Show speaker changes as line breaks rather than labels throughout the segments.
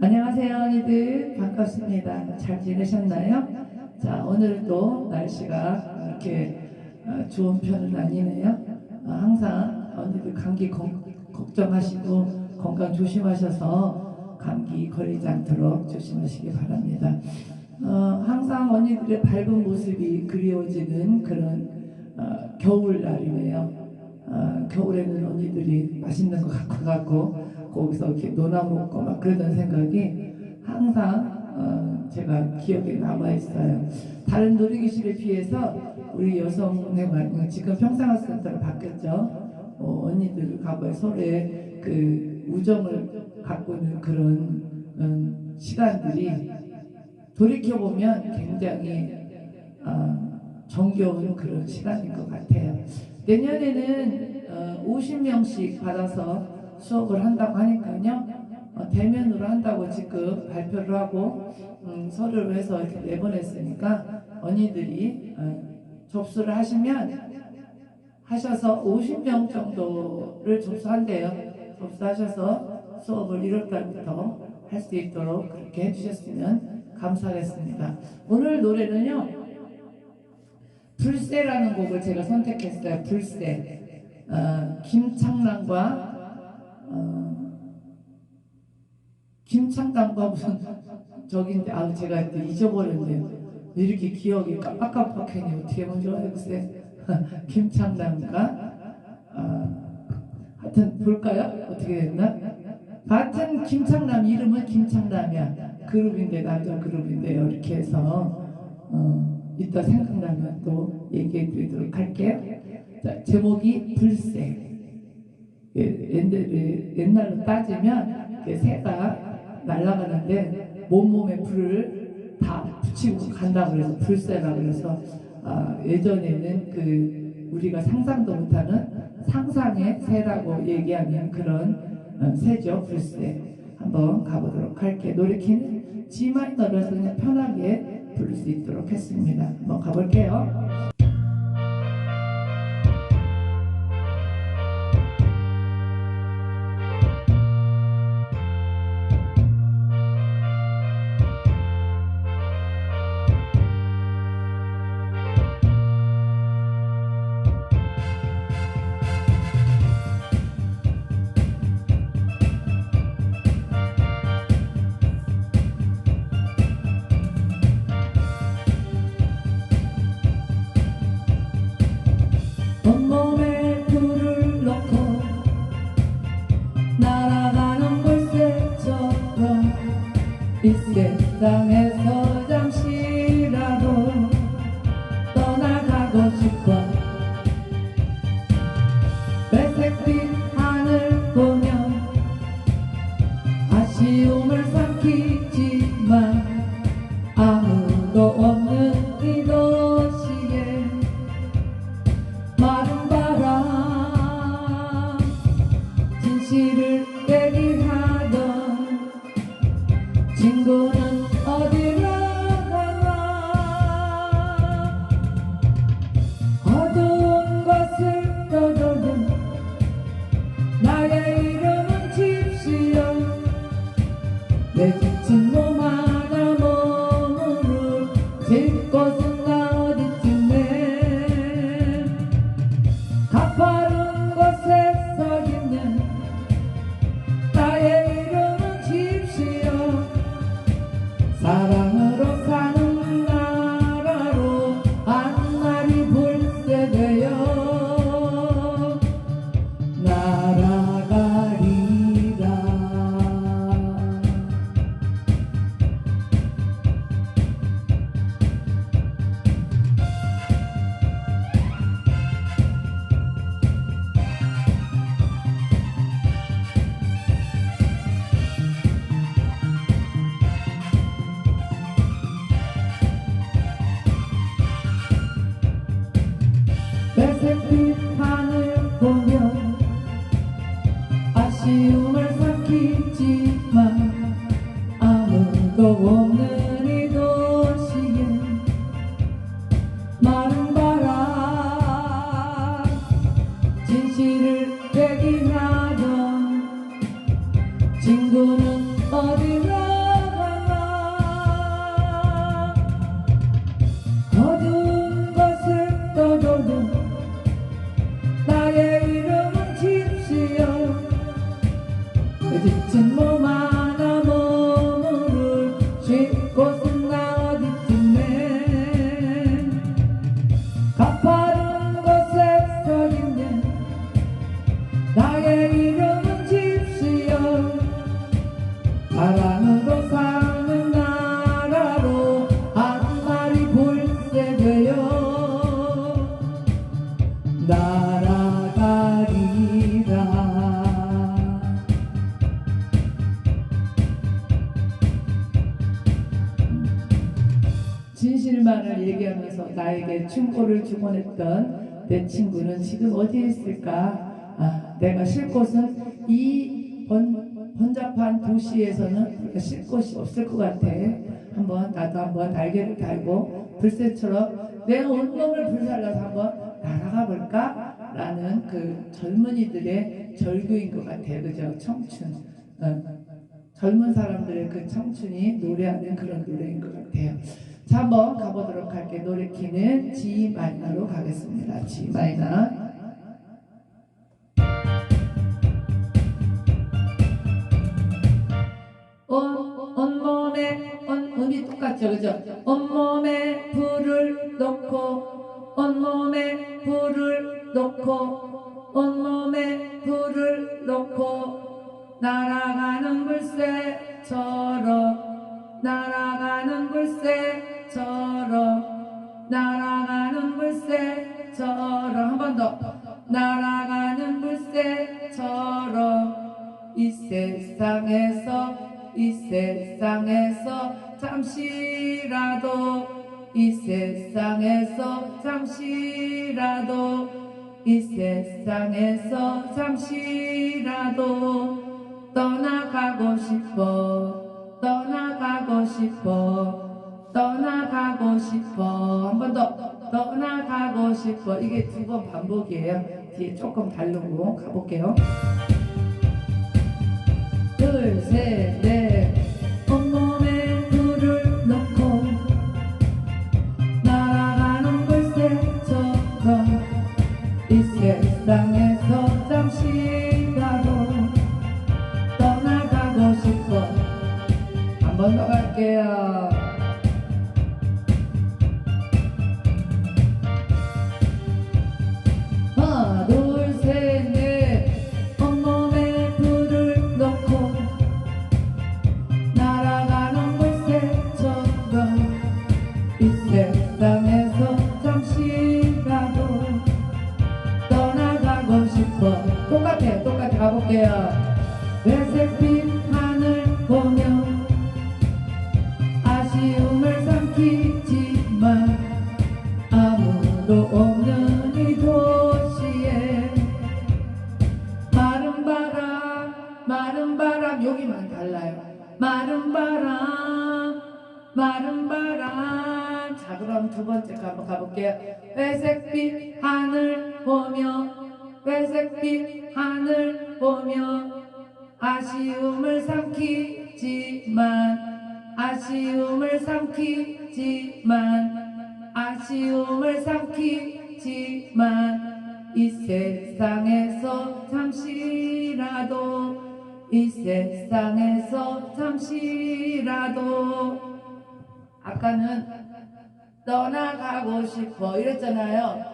안녕하세요, 언니들. 반갑습니다. 잘 지내셨나요? 자, 오늘도 날씨가 이렇게 어, 좋은 편은 아니네요. 어, 항상 언니들 감기 걱- 걱정하시고 건강 조심하셔서 감기 걸리지 않도록 조심하시기 바랍니다. 어, 항상 언니들의 밝은 모습이 그리워지는 그런 어, 겨울날이네요. 어, 겨울에는 언니들이 맛있는 거 갖고 가고 거기서 이렇게 논아 먹고 막 그러던 생각이 항상 어, 제가 기억에 남아 있어요. 다른 놀이기실에 비해서 우리 여성의 말- 지금 평생학센터로 바뀌었죠. 어, 언니들 과거에 서로의 그 우정을 가꾸는 그런 음, 시간들이 돌이켜 보면 굉장히 어, 정겨운 그런 시간인 것 같아요. 내년에는 어, 50명씩 받아서 수업을 한다고 하니까요. 어, 대면으로 한다고 지금 발표를 하고 음, 서류를 해서 이렇게 내보냈으니까 언니들이 어, 접수를 하시면 하셔서 50명 정도를 접수한대요. 접수하셔서 수업을 1월 달부터 할 수 있도록 그렇게 해주셨으면 감사하겠습니다. 오늘 노래는요. 불새라는 곡을 제가 선택했어요. 불새. 어, 김창란과 어, 김창단과 무슨 저긴데 아 제가 이제 잊어버렸는데 왜 이렇게 기억이 깜빡깜빡하니 어떻게 먼저 해보세요. 김창단과 어, 하여튼 볼까요? 어떻게 됐나? 같은 김창남 이름은 김창남이야. 그룹인데 남자 그룹인데요. 이렇게 해서 어, 이따 생각나면 또 얘기해 드리도록 할게요. 자, 제목이 불새. 예, 옛날- 옛날로 따지면 새가 날아가는데 몸몸에 불을 다 붙이고 간다 그래서 불새라 그래서 아, 예전에는 그 우리가 상상도 못하는 상상의 새라고 얘기하는 그런 어, 새죠 불새. 한번 가보도록 할게요. 노래 키는 G 마이너로서 그냥 편하게 부를 수 있도록 했습니다. 한번 가볼게요. you. 나에게 충고를 주곤 했던 내 친구는 지금 어디에 있을까? 아, 내가 쉴 곳은 이 번, 번잡한 도시에서는 쉴 곳이 없을 것 같아. 한번 나도 한번 날개를 달고 불새처럼 내 온몸을 불살라서 한번 날아가 볼까? 라는 그 젊은이들의 절규인 것 같아요. 그죠? 청춘. 어. 젊은 사람들의 그 청춘이 노래하는 그런 노래인 것 같아요. 자, 한번 가보도록 할게요. 노래 키는 G 마이너로 가겠습니다. G 마이너. 똑같죠, 그죠? 온몸에 불을 놓고, 온몸에 불을 놓고, 온몸에 불을 놓고, 날아가는 물새처럼, 날아가는 물새처럼, 날아가는 물새처럼, 한 번 더. 날아가는 물새처럼, 이 세상에서 이 세상에서 잠시라도 이 세상에서 잠시라도 이 세상에서 잠시라도 떠나가고 싶어 떠나가고 싶어 떠나가고 싶어. 한 번 더. 떠나가고 싶어. 이게 두 번 반복이에요. 뒤에 조금 다르고 가볼게요. 둘, 셋, 넷. 회색빛 하늘 보며 아쉬움을 삼키지만 아쉬움을 삼키지만 아쉬움을 삼키지만 이 세상에서 잠시라도 이 세상에서 잠시라도 아까는 떠나가고 싶어 이랬잖아요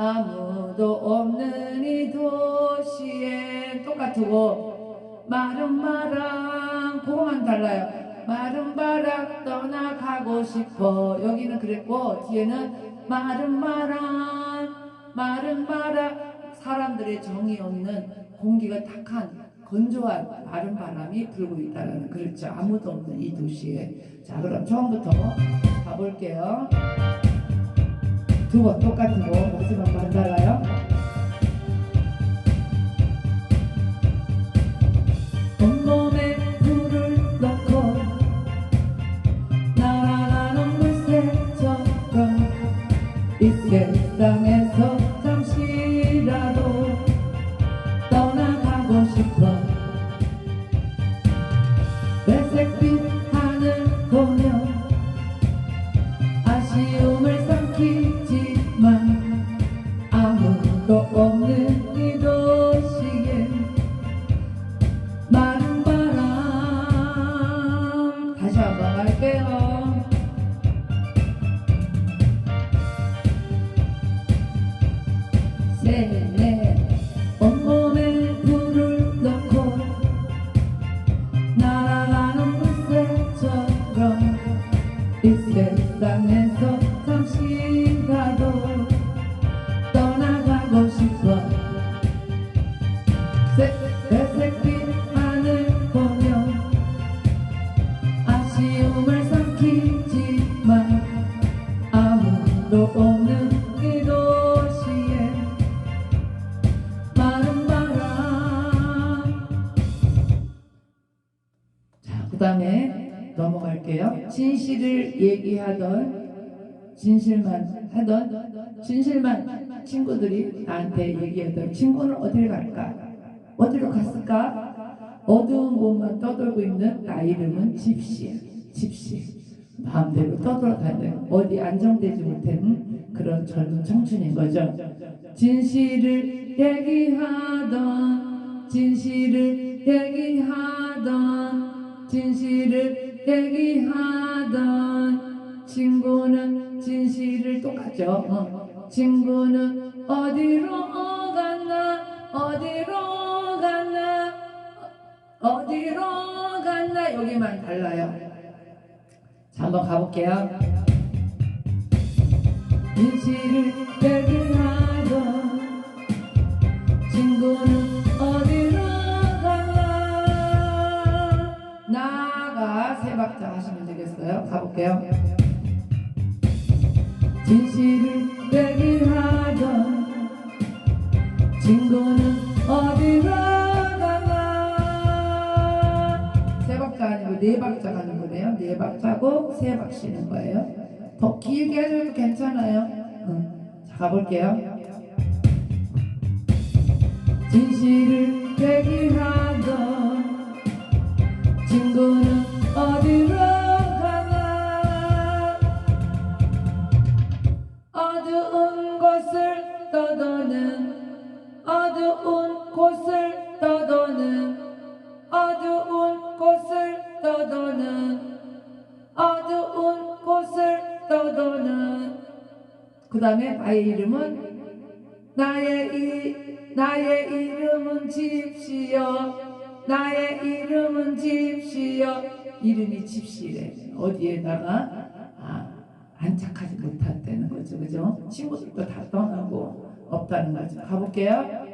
아무도 없는 이 도시에 똑같고 마른 바람 그거만 달라요. 마른 바람 떠나가고 싶어. 여기는 그랬고 뒤에는 마른 바람 마른 바람. 사람들의 정이 없는 공기가 탁한 건조한 마른 바람이 불고 있다는 그렇죠. 아무도 없는 이 도시에. 자 그럼 처음부터 가볼게요 두 번 똑같은 거 마지막 만 달라요 넘어갈게요. 진실을 얘기하던 진실만 하던 진실만 친구들이 나한테 얘기하던 친구는 어딜 갈까? 어디로 갔을까? 어두운 곳만 떠돌고 있는 나 이름은 집시, 집시. 마음대로 떠돌아다니는 어디 안정되지 못한 그런 젊은 청춘인 거죠. 진실을 얘기하던 진실을 얘기하던 진실을 얘기하던 친구는 진실을 똑같죠. 어. 친구는 어디로 갔나 어디로 갔나 어디로 갔나 여기만 달라요. 자 한번 가볼게요. 진실을 얘기하던 친구는 어디로 박자 하시면 되겠어요. 가볼게요. 진실을 얘기하던 친구는 어디로 갔나 세 박자 아니고 네 박자 가는 거네요. 네 박자고 세 박 쉬는 거예요. 더 길게 해도 괜찮아요. 응. 자 가볼게요. 진실을 얘기하던 친구는 어디로 가나? 어두운 곳을 떠도는 어두운 곳을 떠도는 어두운 곳을 떠도는 어두운 곳을 떠도는. 그 다음에 나의 이름은 나의 이 나의 이름은 집시여. 나의 이름은 집시여 이름이 집시래. 어디에다가 아, 안착하지 못했다는 거죠. 그죠? 친구들도 다 떠나고 없다는 거죠. 가볼게요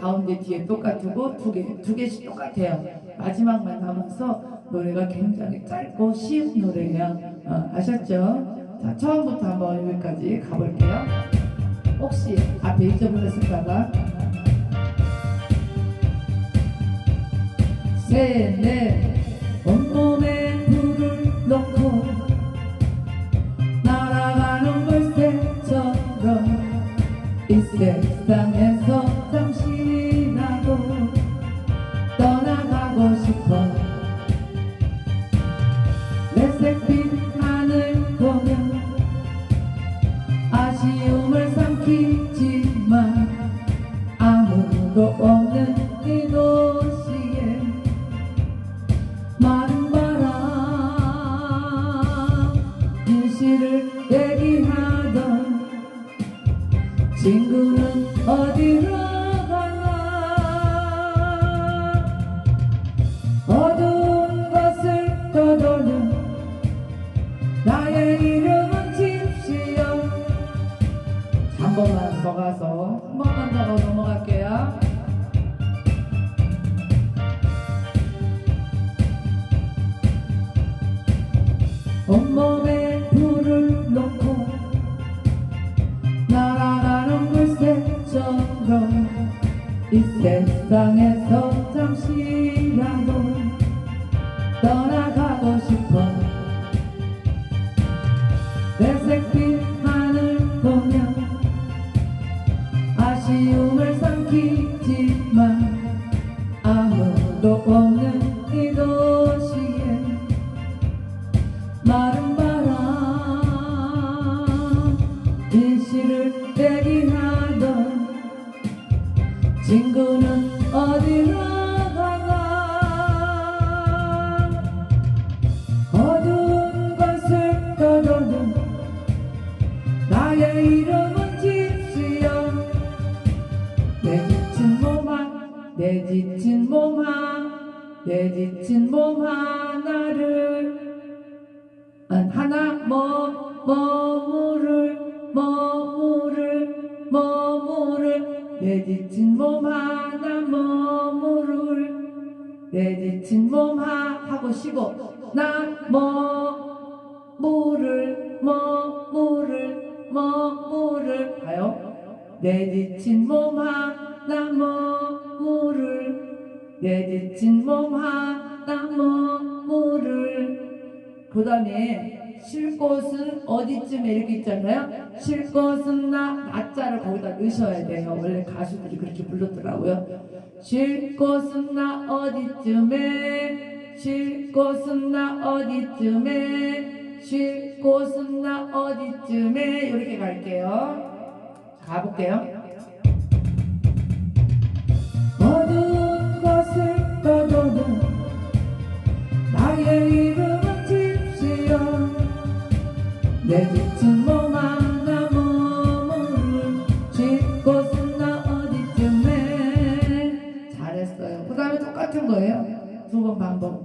가운데 뒤에 똑같고 두 개 두 개씩 똑같아요. 마지막만 남아서 노래가 굉장히 짧고 쉬운 노래예요. 어, 아셨죠? 자 처음부터 한번 여기까지 가볼게요. 혹시 앞에 잊어버렸을까봐? 셋 넷 온몸에 불을 넣고 날아가는 물새처럼 이 세상에서 내 나의 이름은 집시여. 내 지친 몸아 내 지친 몸아 내 지친 몸 하나를. 안 하나 머 머무를 머무를 머무를. 내 지친 몸 하나 머무를. 내 지친 몸 하, 하고 쉬고. 나 머무를 머무를 머무를 가요? 내 지친 몸 하나 머무를? 내 지친 몸 하나 머무를? 그 다음에 쉴 곳은 어디쯤에 이렇게 있잖아요? 쉴 곳은 나 나자를 거기다 넣으셔야 돼요. 원래 가수들이 그렇게 불렀더라고요. 쉴 곳은 나 어디쯤에? 쉴 곳은 나 어디쯤에 쉴 곳은 나 어디쯤에? 이렇게 갈게요. 가볼게요. 어두운 것을 떠도는 나의 이름은 집시여. 내 지친 몸 하나 머무를 쉴 곳은 나 어디쯤에? 잘했어요. 그 다음에 똑같은 거예요. 두 번 반복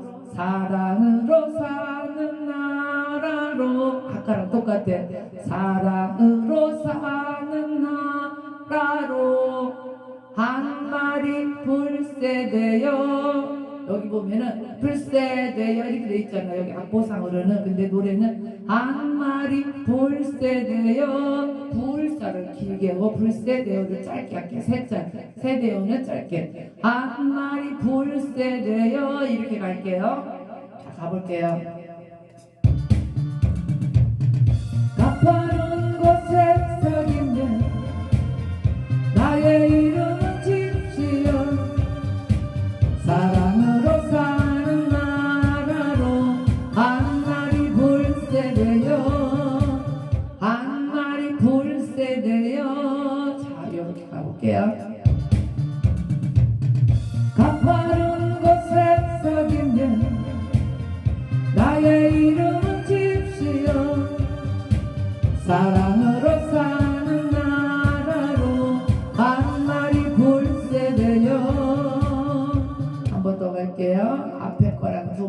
사랑으로 사는 나라로 아까랑 똑같아. 사랑으로 사는 나라로 한 마리 불새 되어 여기 보면은 불새되어 이렇게 돼 있잖아요. 여기 악보상으로는. 근데 노래는 한 마리 불새되어 불사를 길게 하고 불새되어를 짧게 할게 세자 세되어는 짧게. 한 마리 불새되어 이렇게 갈게요. 자 가볼게요. 가파른 곳에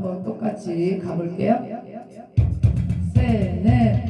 거랑 두번 똑같이 가볼게요. 셋넷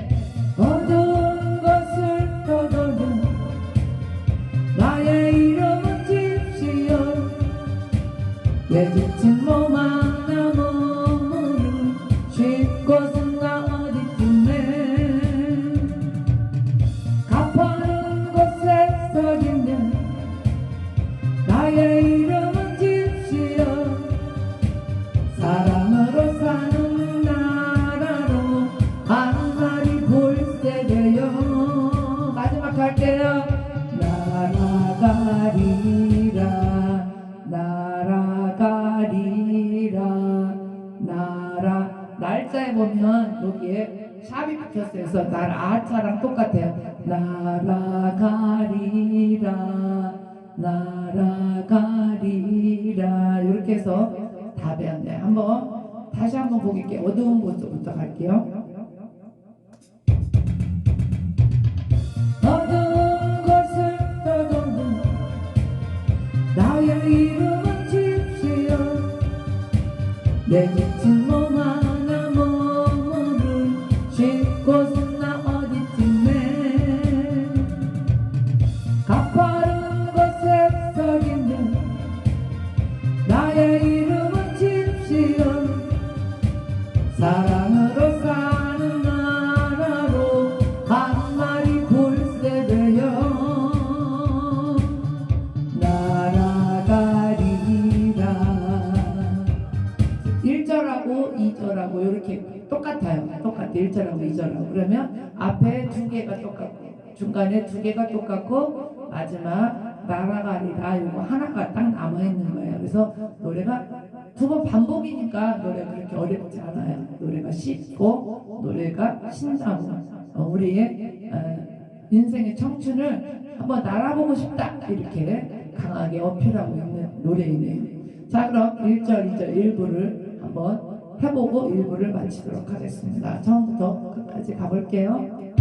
날아가리라. 나라. 날짜에 보면 여기에 샵이 붙였어요. 그래서 날 아차랑 똑같아요. 날아가리라. 날아가리라. 이렇게 해서 다 배웠네 한번 다시 한번 보길게요. 어두운 곳부터 갈게요 내지 중간에 두 개가 똑같고 마지막 날아가리라 이거 하나가 딱 남아있는 거예요 그래서 노래가 두 번 반복이니까 노래가 그렇게 어렵지 않아요. 노래가 쉽고 노래가 신나고 어, 우리의 어, 인생의 청춘을 한번 날아보고 싶다 이렇게 강하게 어필하고 있는 노래이네요. 자 그럼 1절, 2절 일부를 한번 해보고 일부를 마치도록 하겠습니다. 처음부터 끝까지 가볼게요.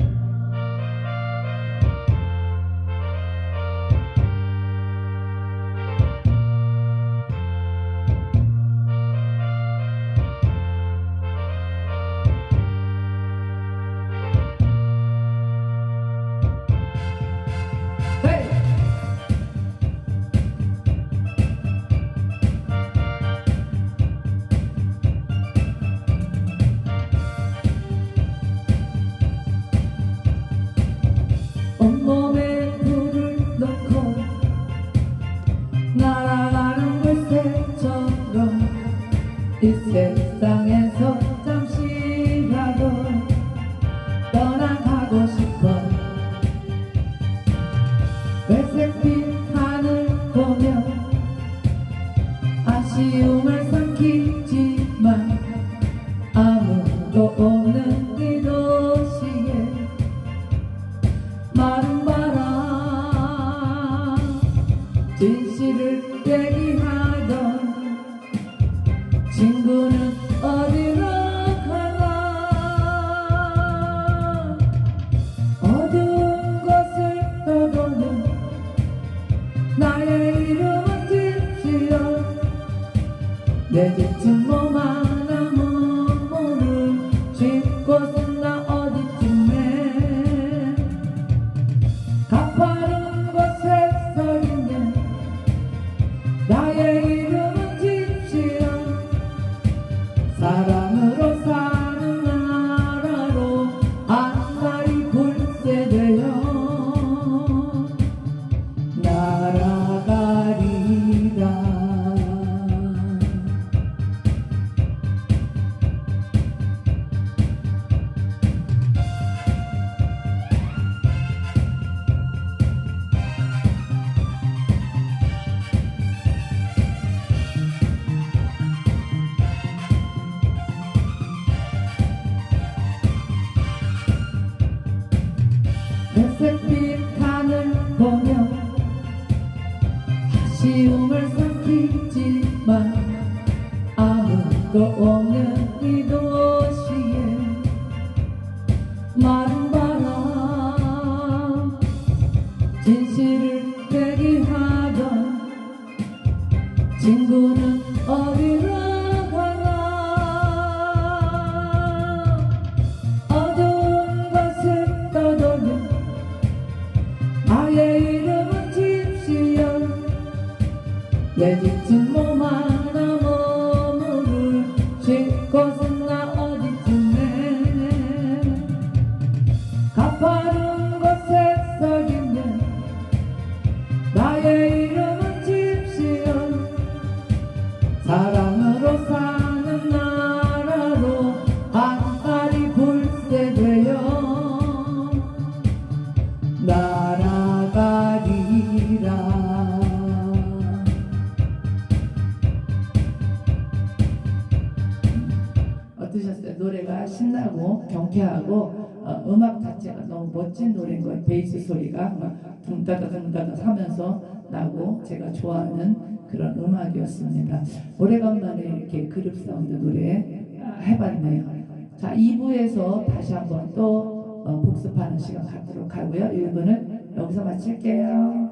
보며 아쉬움을 삼키지만 아무도 없는 이 하면서 나고 제가 좋아하는 그런 음악이었습니다. 오래간만에 이렇게 그룹 사운드 노래 아, 해봤네요. 자, 2부에서 다시 한번 또 어, 복습하는 시간 갖도록 하고요. 1부는 여기서 마칠게요.